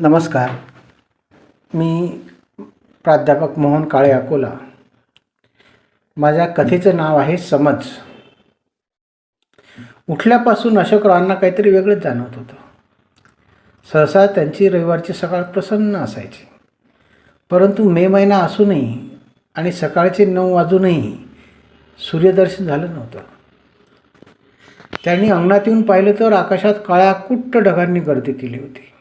नमस्कार. मी प्राध्यापक मोहन काळे अकोला. माझ्या कथेचं नाव आहे समज. उठल्यापासून अशोकरावांना काहीतरी वेगळंच जाणवत होतं. सहसा त्यांची रविवारची सकाळ प्रसन्न असायची. परंतु मे महिना असूनही आणि सकाळचे नऊ वाजूनही सूर्यदर्शन झालं नव्हतं. त्यांनी अंगणात येऊन पाहिलं तर आकाशात काळ्या कुट्ट ढगांनी गर्दी केली होती.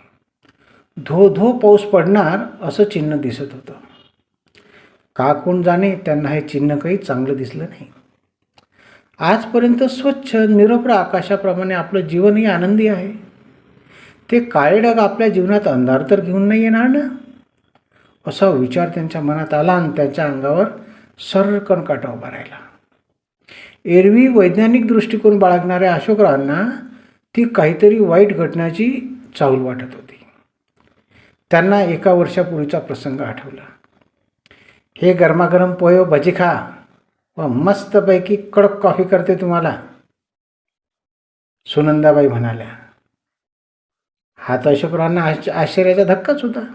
धो धो पाऊस पडणार असं चिन्ह दिसत होतं. का कोण जाणे त्यांना हे चिन्ह काही चांगलं दिसलं नाही. आजपर्यंत स्वच्छ निरभ्र आकाशाप्रमाणे आपलं जीवनही आनंदी आहे. ते काळे ढग आपल्या जीवनात अंधार तर घेऊन नाही येणार ना? असा विचार त्यांच्या मनात आला आणि त्यांच्या अंगावर सर्रकण काटा उभा राहिला. एरवी वैज्ञानिक दृष्टिकोन बाळगणाऱ्या अशोकरावांना ती काहीतरी वाईट घटनाची चाहूल वाटत होती. त्यांना एका वर्षापूर्वीचा प्रसंग आठवला. हे गरमागरम पोहे भजी खा. व मस्तपैकी कडक कॉफी करते तुम्हाला. सुनंदाबाई म्हणाल्या हा तर अशोकरावांना आश्च आश्चर्याचा धक्काच होता.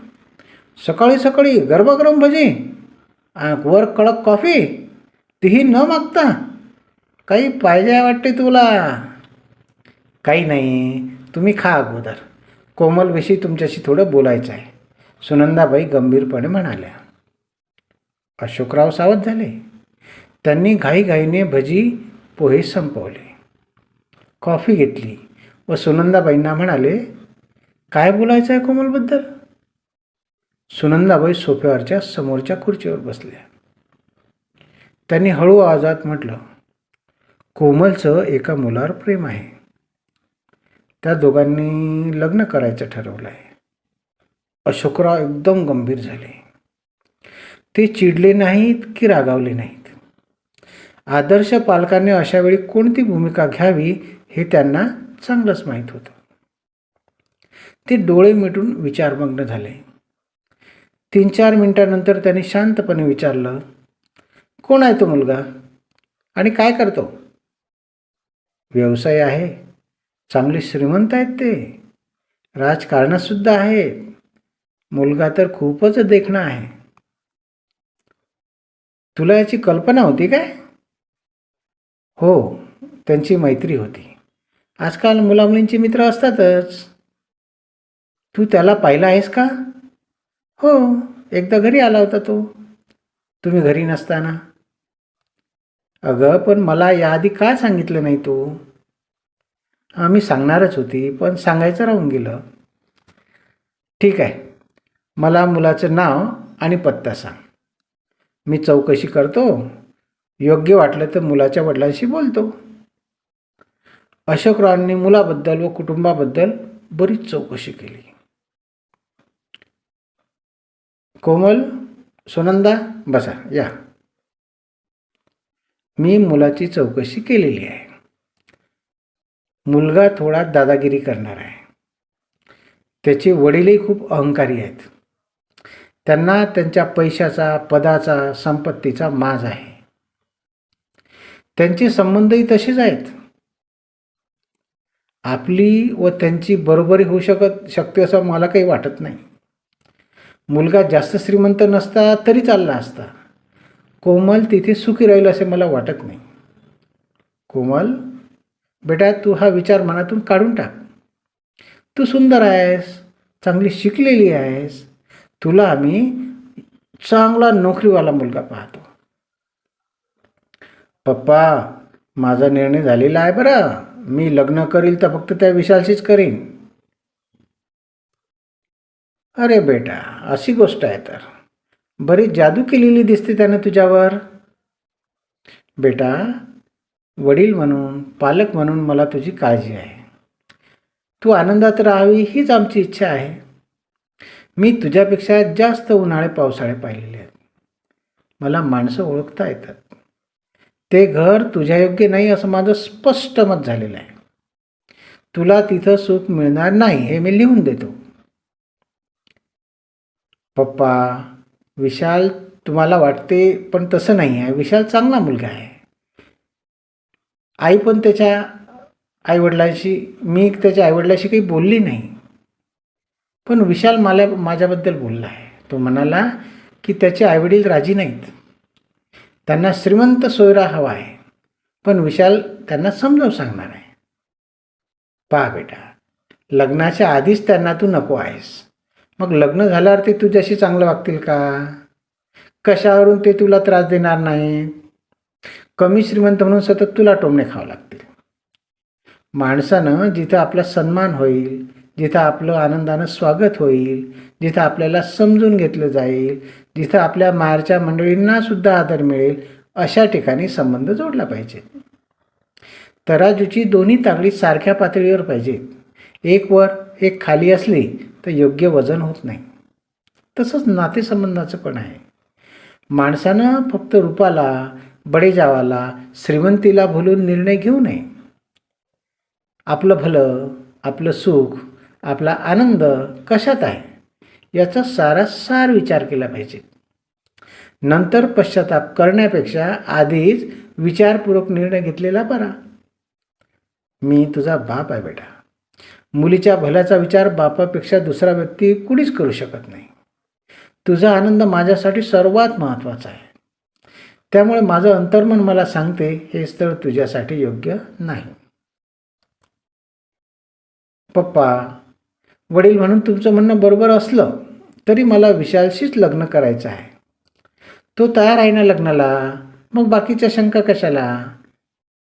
सकाळी सकाळी गरमागरम भजी वर कडक कॉफी तीही न मागता काही पाहिजे वाटते तुला. काही नाही तुम्ही खा अगोदर. कोमलविषयी तुमच्याशी थोडं बोलायचं आहे. सुनंदाबाई गंभीरपणे म्हणाल्या अशोकराव सावध झाले. त्यांनी घाईघाईने भजी पोहे संपवले. कॉफी घेतली व सुनंदाबाईंना म्हणाले काय बोलायचं आहे कोमलबद्दल? सुनंदाबाई सोफ्यावरच्या समोरच्या खुर्चीवर बसल्या. त्यांनी हळू आवाजात म्हटलं कोमलचं एका मुलावर प्रेम आहे. त्या दोघांनी लग्न करायचं ठरवलं आहे अशोकराव एकदम गंभीर झाले. ते चिडले नाहीत की रागावले नाहीत? आदर्श पालकांनी अशावेळी कोणती भूमिका घ्यावी हे त्यांना चांगलंच माहीत होतं. ते डोळे मिटून विचारमग्न झाले. तीन चार मिनिटानंतर त्यांनी शांतपणे विचारलं कोण आहे तो मुलगा? आणि काय करतो? व्यवसाय आहे. चांगले श्रीमंत आहेत ते. राजकारणातसुद्धा आहेत. मुलगा तर खूपच देखणा आहे. तुला याची कल्पना होती काय? हो त्यांची मैत्री होती. आजकाल मुलामुलींचे मित्र असतातच. तू त्याला पाहिला आहेस का? हो एकदा घरी आला होता तो. तुम्ही घरी नसताना. अगं पण मला याआधी का सांगितलं नाही तू? मी सांगणारच होती पण सांगायचं राहून गेलं. ठीक आहे. मला मुलाचं नाव आणि पत्ता सांग. मी चौकशी करतो. योग्य वाटलं तर मुलाच्या वडिलांशी बोलतो. अशोकरावांनी मुलाबद्दल व कुटुंबाबद्दल बरीच चौकशी केली. कोमल सुनंदा बसा या. मी मुलाची चौकशी केलेली आहे. मुलगा थोडा दादागिरी करणार आहे. त्याचे वडीलही खूप अहंकारी आहेत. त्यांना त्यांच्या पैशाचा पदाचा संपत्तीचा माज आहे. त्यांचे संबंधही तसेच आहेत. आपली व त्यांची बरोबरी होऊ शकत शकते असं मला काही वाटत नाही. मुलगा जास्त श्रीमंत नसता तरी चालला असता. कोमल तिथे सुखी राहील असे मला वाटत नाही. कोमल बेटा तू हा विचार मनातून काढून टाक. तू सुंदर आहेस चांगली शिकलेली आहेस. तुला आम्ही चांगला नोकरीवाला मुलगा पाहतो. पप्पा माझा निर्णय झालेला आहे बरं. मी लग्न करील तर फक्त त्या विशालशीच करीन. अरे बेटा अशी गोष्ट आहे तर. बरीच जादू केलेली दिसते त्यानं तुझ्यावर. बेटा वडील म्हणून पालक म्हणून मला तुझी काळजी आहे. तू आनंदात राहावी हीच आमची इच्छा आहे. मी तुझ्यापेक्षा जास्त उन्हाळे पावसाळे पाहिलेले आहेत. मला माणसं ओळखता येतात. ते घर तुझ्या योग्य नाही असं माझं स्पष्ट मत झालेलं आहे. तुला तिथं सुख मिळणार नाही हे मी लिहून देतो. पप्पा विशाल तुम्हाला वाटते पण तसं नाही आहे. विशाल चांगला मुलगा आहे. आई पण त्याच्या आईवडिलांशी मी त्याच्या आईवडिलांशी काही बोलली नाही. पण विशाल मला माझ्याबद्दल बोलला आहे. तो म्हणाला की त्याचे आईवडील राजी नाहीत. त्यांना श्रीमंत सोयरा हवा आहे. पण विशाल त्यांना समजावून सांगणार आहे. पहा बेटा लग्नाच्या आधीच त्यांना तू नको आहेस. मग लग्न झाल्यावर ते तुझ्याशी चांगलं वागतील का? कशावरून ते तुला त्रास देणार नाही कमी श्रीमंत म्हणून सतत तुला टोमणे खावं लागतील. माणसानं जिथं आपला सन्मान होईल जिथं आपलं आनंदानं स्वागत होईल जिथं आपल्याला समजून घेतलं जाईल जिथं आपल्या माहेरच्या मंडळींना सुद्धा आदर मिळेल अशा ठिकाणी संबंध जोडला पाहिजे. तराजूची दोन्ही तांगडी सारख्या पातळीवर पाहिजेत. एक वर एक खाली असली तर योग्य वजन होत नाही. तसंच नातेसंबंधाचं पण आहे. माणसानं फक्त रूपाला बडेजावाला श्रीमंतीला भुलून निर्णय घेऊ नये. आपलं भलं आपलं सुख आपला आनंद कशात आहे? याचा सारासार विचार केला पाहिजे. नंतर पश्चाताप करण्यापेक्षा आधीच विचारपूर्वक निर्णय घेतलेला बरा. मी तुझा बाप आहे बेटा. मुलीच्या भल्याचा विचार बापापेक्षा दुसरा व्यक्ती कुणीच करू शकत नाही. तुझा आनंद माझ्यासाठी सर्वात महत्त्वाचा आहे. त्यामुळे माझं अंतर्मन मला सांगते हे स्थळ तुझ्यासाठी योग्य नाही. पप्पा वडील म्हणून तुमचं म्हणणं बरोबर असलं तरी मला विशालशीच लग्न करायचं आहे. तो तयार आहे ना लग्नाला? मग बाकीच्या शंका कशाला?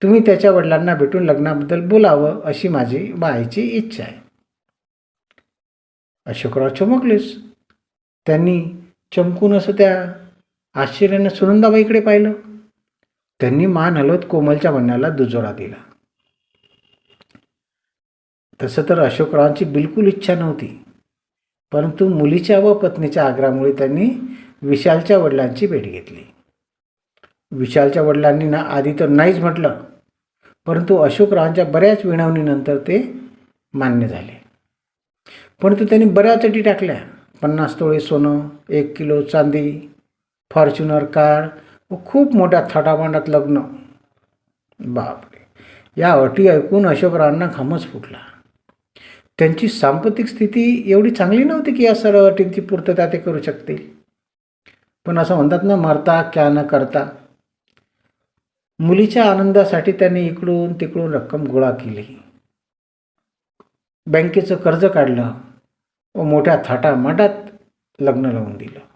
तुम्ही त्याच्या वडिलांना भेटून लग्नाबद्दल बोलावं अशी माझी बाईची इच्छा आहे. अशोकराव चमकलेस त्यांनी चमकून असं त्या आश्चर्यानं सुनंदाबाईकडे पाहिलं. त्यांनी मान हलवत कोमलच्या म्हणण्याला दुजोरा दिला. तसं तर अशोकरावांची बिलकुल इच्छा नव्हती. परंतु मुलीच्या व पत्नीच्या आग्रहामुळे त्यांनी विशालच्या वडिलांची भेट घेतली. विशालच्या वडिलांनी ना आधी तर नाहीच म्हटलं परंतु अशोकरावांच्या बऱ्याच विनवणीनंतर ते मान्य झाले. परंतु त्यांनी बऱ्याच अटी टाकल्या. पन्नास तोळे सोनं एक किलो चांदी फॉर्च्युनर कार व खूप मोठ्या थाटामांडात लग्न. बापरे. या अटी ऐकून अशोकरावांना घामच फुटला. त्यांची सांपतिक स्थिती एवढी चांगली नव्हती की या सर्व अटींची पूर्तता ते करू शकतील. पण असं म्हणतात ना मरता क्या न करता. मुलीच्या आनंदासाठी त्यांनी इकडून तिकडून रक्कम गोळा केली. बँकेचं कर्ज काढलं व मोठ्या थाटामाटात लग्न लावून दिलं.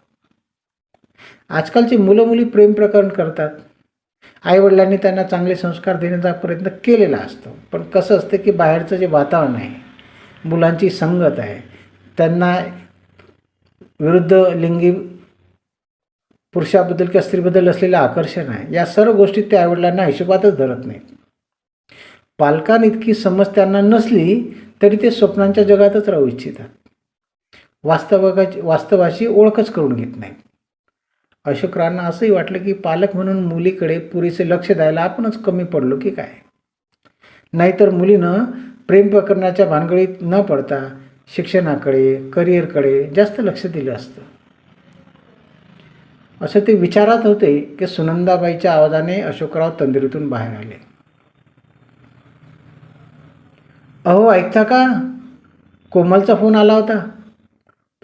आजकालची मुलं मुली प्रेम प्रकरण करतात. आईवडिलांनी त्यांना चांगले संस्कार देण्याचा प्रयत्न केलेला असतो. पण कसं असतं की बाहेरचं जे वातावरण आहे मुलांची संगत आहे त्यांना विरुद्ध लिंगी पुरुषाबद्दल किंवा स्त्रीबद्दल असलेलं आकर्षण आहे या सर्व गोष्टी त्या आईवडिलांना हिशोबातच धरत नाहीत. पालकांइतकी समज त्यांना नसली तरी ते स्वप्नांच्या जगातच राहू इच्छितात. वास्तवाची वास्तवाशी ओळखच करून घेत नाहीत. अशोकरांना असंही वाटलं की पालक म्हणून मुलीकडे पुरेसे लक्ष द्यायला आपणच कमी पडलो की काय? नाहीतर मुलीनं प्रेम प्रकरणाच्या भानगडीत न पडता शिक्षणाकडे करिअरकडे जास्त लक्ष दिलं असतं. असं ते विचारात होते की सुनंदाबाईच्या आवाजाने अशोकराव तंद्रीतून बाहेर आले. अहो ऐकता का? कोमलचा फोन आला होता.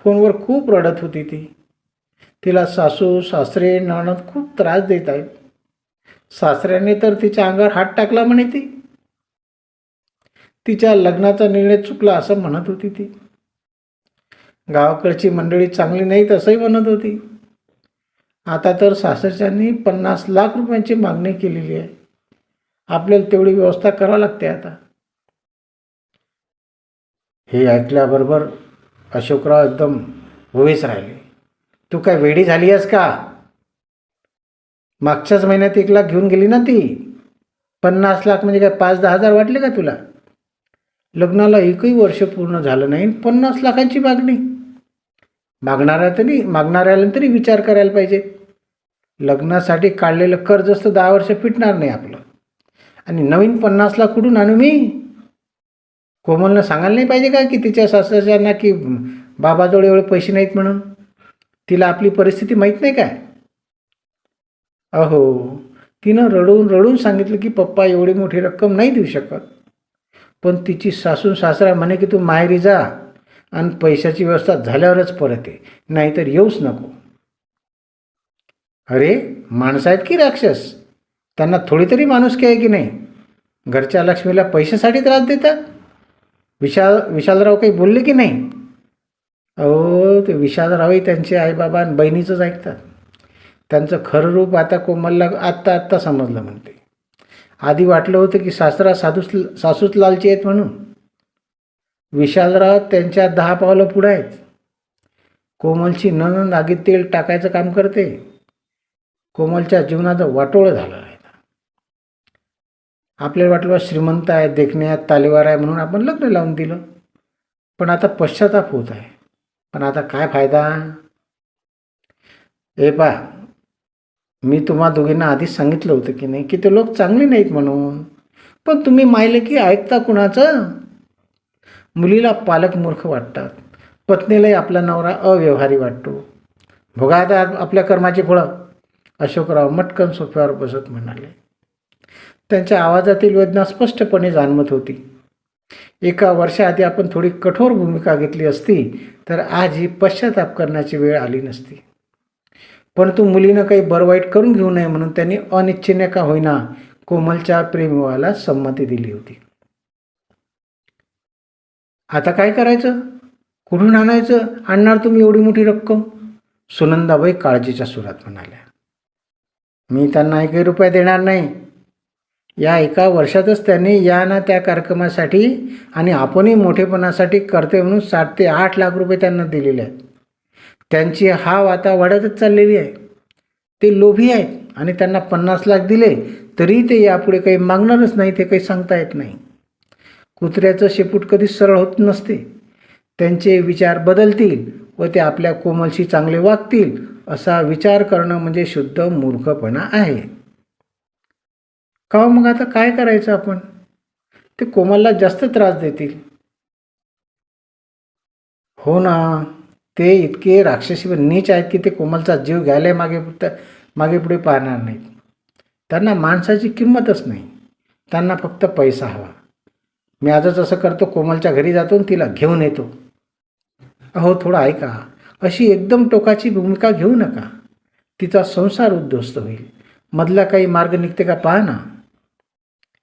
फोनवर खूप रडत होती ती. तिला सासू सासरे नणद खूप त्रास देत आहेत. सासऱ्याने तर तिच्या अंगावर हात टाकला म्हणे ती. तिच्या लग्नाचा निर्णय चुकला असं म्हणत होती ती. गावाकडची मंडळी चांगली नाहीत असंही म्हणत होती. आता तर सासरच्यांनी पन्नास लाख रुपयांची मागणी केलेली आहे. आपल्याला तेवढी व्यवस्था करावी लागते आता. हे ऐकल्याबरोबर अशोकराव एकदम उभेच राहिले. तू काय वेडी झाली आहेस का? मागच्याच महिन्यात एक लाख घेऊन गेली ना ती. पन्नास लाख म्हणजे काय पाच दहा हजार वाटले का तुला? लग्नाला एकही वर्ष पूर्ण झालं नाही पन्नास लाखांची मागणी. मागणाऱ्या तरी मागणाऱ्याला तरी विचार करायला पाहिजे. लग्नासाठी काढलेलं कर्ज असतं दहा वर्ष फिटणार नाही आपलं. आणि नवीन पन्नास लाख कुठून आणू मी? कोमलनं सांगायला नाही पाहिजे का की तिच्या सासऱ्यांना की बाबाजवळ एवढे पैसे नाहीत म्हणून? तिला आपली परिस्थिती माहीत नाही काय? अहो तिनं रडून रडून सांगितलं की पप्पा एवढी मोठी रक्कम नाही देऊ शकत. पण तिची सासून सासरा म्हणे की तू माहेरी जा आणि पैशाची व्यवस्था झाल्यावरच परत ये नाहीतर येऊच नको. अरे माणसं आहेत की राक्षस? त्यांना थोडी तरी माणुसकी आहे की नाही? घरच्या लक्ष्मीला पैशासाठी त्रास देतात? विशाल विशालराव काही बोलले की नाही? अहो ते विशालरावही त्यांचे आईबाबा आणि बहिणीचंच ऐकतात. त्यांचं खरं रूप आता कोमलला आत्ता आत्ता समजलं म्हणते. आधी वाटलं होतं की सासरा साधूस सासूच लालची आहेत म्हणून. विशालराव त्यांच्या दहा पावलं पुढं आहेत. कोमलची ननंद आगीत तेल टाकायचं काम करते. कोमलच्या जीवनाचं वाटोळं झालं आहे आपल्याला वाटलं बा श्रीमंत आहे देखण्यात तालेवार आहे म्हणून आपण लग्न लावून दिलं. पण आता पश्चाताप होत आहे. पण आता काय फायदा? ए पा मी तुम्हा दोघींना आधीच सांगितलं होतं की नाही की ते लोक चांगले नाहीत म्हणून. पण तुम्ही माहिले की ऐकता कुणाचं? मुलीला पालक मूर्ख वाटतात. पत्नीलाही आपला नवरा अव्यवहारी वाटतो. भोगा आता आपल्या कर्माची फळं. अशोकराव मटकन सोफ्यावर बसत म्हणाले. त्यांच्या आवाजातील वेदना स्पष्टपणे जाणवत होती. एका वर्षाआधी आपण थोडी कठोर भूमिका घेतली असती तर आज ही पश्चाताप करण्याची वेळ आली नसती. परंतु मुलीनं काही बरं वाईट करून घेऊ नये म्हणून त्यांनी अनिच्छेने का होईना कोमलच्या प्रेमविवाहाला संमती दिली होती. आता काय करायचं? कुठून आणायचं? आणणार तुम्ही एवढी मोठी रक्कम? सुनंदाबाई काळजीच्या सुरात म्हणाल्या. मी त्यांना एकही रुपया देणार नाही. या एका वर्षातच त्यांनी या ना त्या कार्यक्रमासाठी आणि आपणही मोठेपणासाठी करते म्हणून सात ते आठ लाख रुपये त्यांना दिलेले आहेत. त्यांची हाव आता वाढतच चाललेली आहे. ते लोभी आहेत आणि त्यांना पन्नास लाख दिले तरी ते यापुढे काही मागणारच नाही ते काही सांगता येत नाही. कुत्र्याचं शेपूट कधीच सरळ होत नसते. त्यांचे विचार बदलतील व ते आपल्या कोमलशी चांगले वागतील असा विचार करणं म्हणजे शुद्ध मूर्खपणा आहे. का हो मग आता काय करायचं आपण? ते कोमलला जास्त त्रास देतील. हो ना ते इतके राक्षसी नीच आहेत की ते कोमलचा जीव घ्यायला मागे मागे पुढे पाहणार नाहीत. त्यांना माणसाची किंमतच नाही. त्यांना फक्त पैसा हवा. मी आजच असं करतो कोमलच्या घरी जातो आणि तिला घेऊन येतो. अहो थोडं ऐका. अशी एकदम टोकाची भूमिका घेऊ नका. तिचा संसार उद्ध्वस्त होईल. मधला काही मार्ग निघते का पहा ना.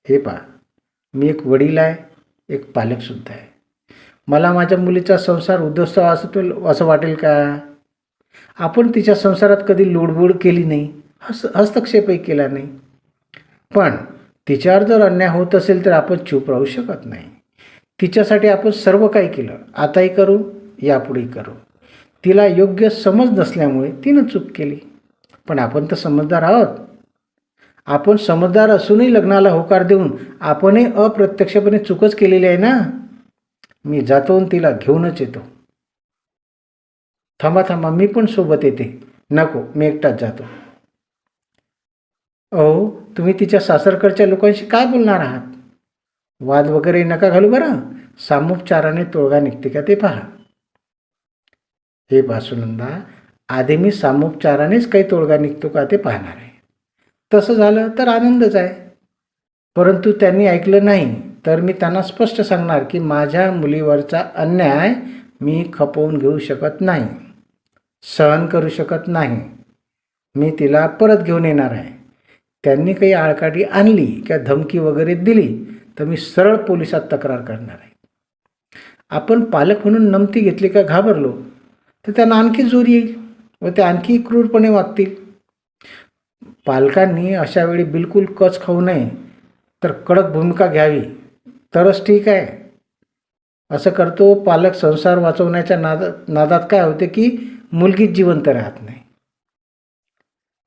हे पहा मी एक वडील आहे एक पालकसुद्धा आहे. मला माझ्या मुलीचा संसार उद्ध्वस्त असतो असं असं वाटेल का? आपण तिच्या संसारात कधी लोडबोड केली नाही हस हस्तक्षेपही केला नाही. पण तिच्यावर जर अन्याय होत असेल तर आपण चूप राहू शकत नाही. तिच्यासाठी आपण सर्व काही केलं आताही करू यापुढेही करू. तिला योग्य समज नसल्यामुळे तिनं चूक केली. पण आपण तर समजदार आहोत. आपण समजदार असूनही लग्नाला होकार देऊन आपणही अप्रत्यक्षपणे चूकच केलेली आहे ना? मी जातो आणि तिला घेऊनच येतो. थांबा थांबा मी पण सोबत येते. नको मी एकटाच जातो. अहो तुम्ही तिच्या सासरकडच्या लोकांशी काय बोलणार आहात? वाद वगैरे नका घालू बरं. सामोपचाराने तोडगा निघते का ते पहा. हे बासुनंदा आधी मी सामोपचारानेच काही तोडगा निघतो का ते पाहणार आहे. तसं झालं तर आनंदच आहे. परंतु त्यांनी ऐकलं नाही. तर मी त्यांना स्पष्ट सांगणार की माझ्या मुलीवरचा अन्याय मी खपवून घेऊ शकत नाही. सहन करू शकत नाही. मी तिला परत घेऊन येणार आहे. त्यांनी काही आळकाठी आणली किंवा धमकी वगैरे दिली तर मी सरळ पोलिसात तक्रार करणार आहे. आपण पालक म्हणून नमती घेतली का घाबरलो? तर त्यांना आणखी जोर येईल व ते आणखी क्रूरपणे वागतील. पालकांनी अशा वेळी बिलकुल कच खाऊ नये तर कडक भूमिका घ्यावी. तरच ठीक आहे. असं करतो पालक संसार वाचवण्याच्या नादात नादात काय होते की मुलगीच जिवंत राहत नाही.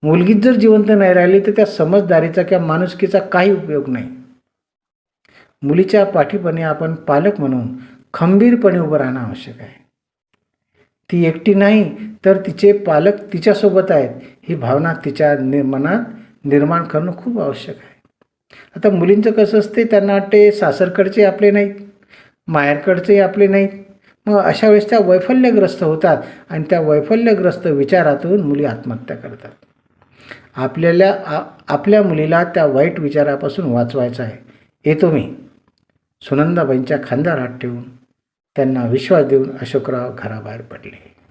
मुलगीच जर जिवंत नाही राहिली तर त्या समजदारीचा किंवा माणुसकीचा काही उपयोग नाही. मुलीच्या पाठीपणे आपण पालक म्हणून खंबीरपणे उभं राहणं आवश्यक आहे. ती एकटी नाही तर तिचे पालक तिच्यासोबत आहेत. ही भावना तिच्या नि मनात निर्माण करणं खूप आवश्यक आहे. आता मुलींचं कसं असते त्यांना वाटते सासरकडचे आपले नाहीत माहेरकडचे आपले नाहीत. मग अशा वेळेस त्या वैफल्यग्रस्त होतात आणि त्या वैफल्यग्रस्त विचारातून मुली आत्महत्या करतात. आपल्याला आ आपल्या मुलीला त्या वाईट विचारापासून वाचवायचं आहे. येतो मी. सुनंदाबाईंच्या खांद्यावर हात ठेवून. त्यांना विश्वास देऊन अशोकराव घराबाहेर पडले.